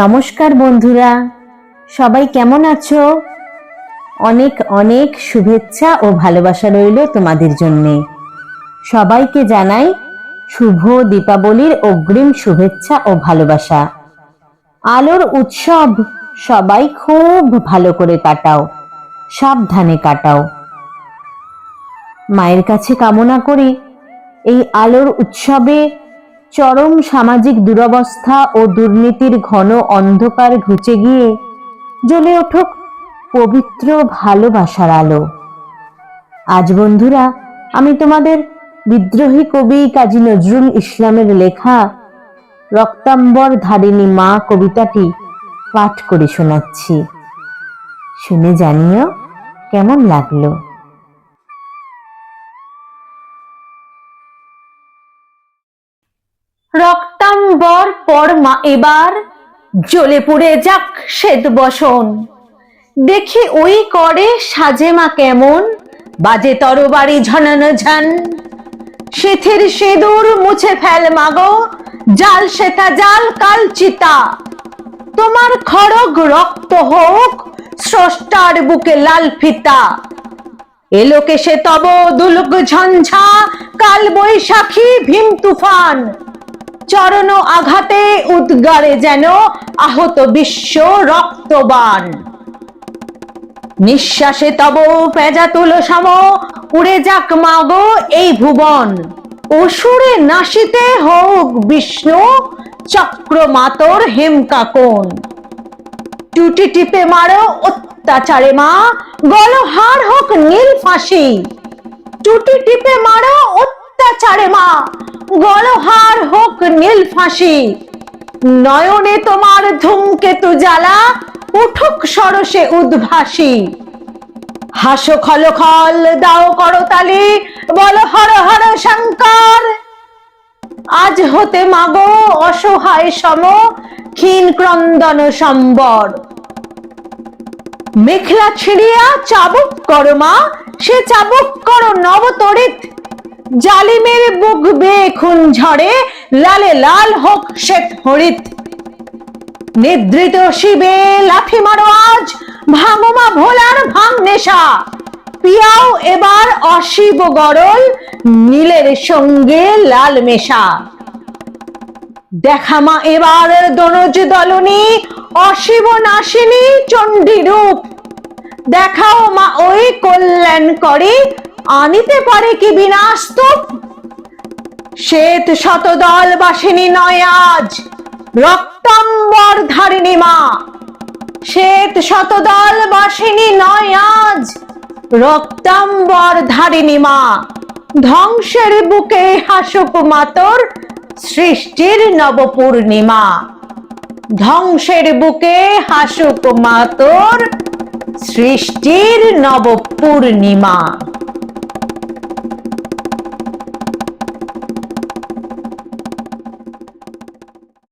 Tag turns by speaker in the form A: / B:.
A: নমস্কার বন্ধুরা, সবাই কেমন আছো? অনেক অনেক শুভেচ্ছা ও ভালোবাসা রইল তোমাদের জন্যে। সবাইকে জানাই শুভ দীপাবলির অগ্রিম শুভেচ্ছা ও ভালোবাসা। আলোর উৎসব সবাই খুব ভালো করে কাটাও, সাবধানে কাটাও। মায়ের কাছে কামনা করি, এই আলোর উৎসবে চরম সামাজিক দুরবস্থা ও দুর্নীতির ঘন অন্ধকার ঘুচে গিয়ে জ্বলে উঠুক পবিত্র ভালোবাসার আলো। আজ বন্ধুরা, আমি তোমাদের বিদ্রোহী কবি কাজী নজরুল ইসলামের লেখা রক্তাম্বর ধারিণী মা কবিতাটি পাঠ করে শোনাচ্ছি। শুনে জানিও কেমন লাগল। রক্তাম্বর পরমা এবার জ্বলে পুড়ে যাক শ্বেত বসন। দেখি ওই করে সাজে মা কেমন, বাজে তরবারি ঝনানো ঝান। সেথের সেদুর মুছে ফেল মাগো, জাল সেথা জাল কাল চিতা। তোমার খড়গ রক্ত হোক, স্রষ্টার বুকে লাল ফিতা। এলোকে সে তব দুলক ঝঞ্ঝা, কাল বৈশাখী ভীম তুফান। চরণ আঘাতে উদ্গারে যেন আহত বিশ্ব রক্তবান। নিঃশ্বাসে তব পেজা তুল সম, উড়ে যাক মাগো এই ভুবন। অসুরে নাসিতে হোক বিষ্ণু চক্র মাতর হেমকাকন টুটি টিপে মারো অত্যাচারে মা, গলহার হোক নীল ফাঁসি। টুটি টিপে মারো অত্যাচারে মা গলহার হোক নীল ফাঁসি। নয়নে তোমার ধূমকেতু জ্বালা, উঠুক সরসে উদ্ভাসী। হাসো খল খল, দাও করতালি বল হর হর শঙ্কর। আজ হতে মাগো অসহায় সম, ক্ষীণ ক্রন্দন সম্বর। মেখলা ছিড়িয়া চাবুক করো মা, সে চাবুক করো নবতরিত জালিমের বুক বেয়ে খুন ঝরে, লালে লাল হোক শ্বেত হরিত। নিদ্রিত শিবে লাথি মারো আজ ভাঙমা ভোলার ভাঙ নেশা। পিয়াও এবার অশিব গরল, নীলের সঙ্গে লাল মেশা। দেখা মা এবার দনজ দলনি, অশিব নাশিনী চণ্ডী রূপ দেখাও মা ওই কল্যাণ করে আনিতে পারে কি বিনাস্তূপ শ্বেত শতদল বাসিনী নয় আজ, রক্তাম্বর ধারিণী মা। শ্বেত শতদল বাসিনী নয় আজ, রক্তাম্বর ধারিণী মা। ধ্বংসের বুকে হাসুক মাতর, সৃষ্টির নবপূর্ণিমা। ধ্বংসের বুকে হাসুক মাতর, সৃষ্টির নবপূর্ণিমা।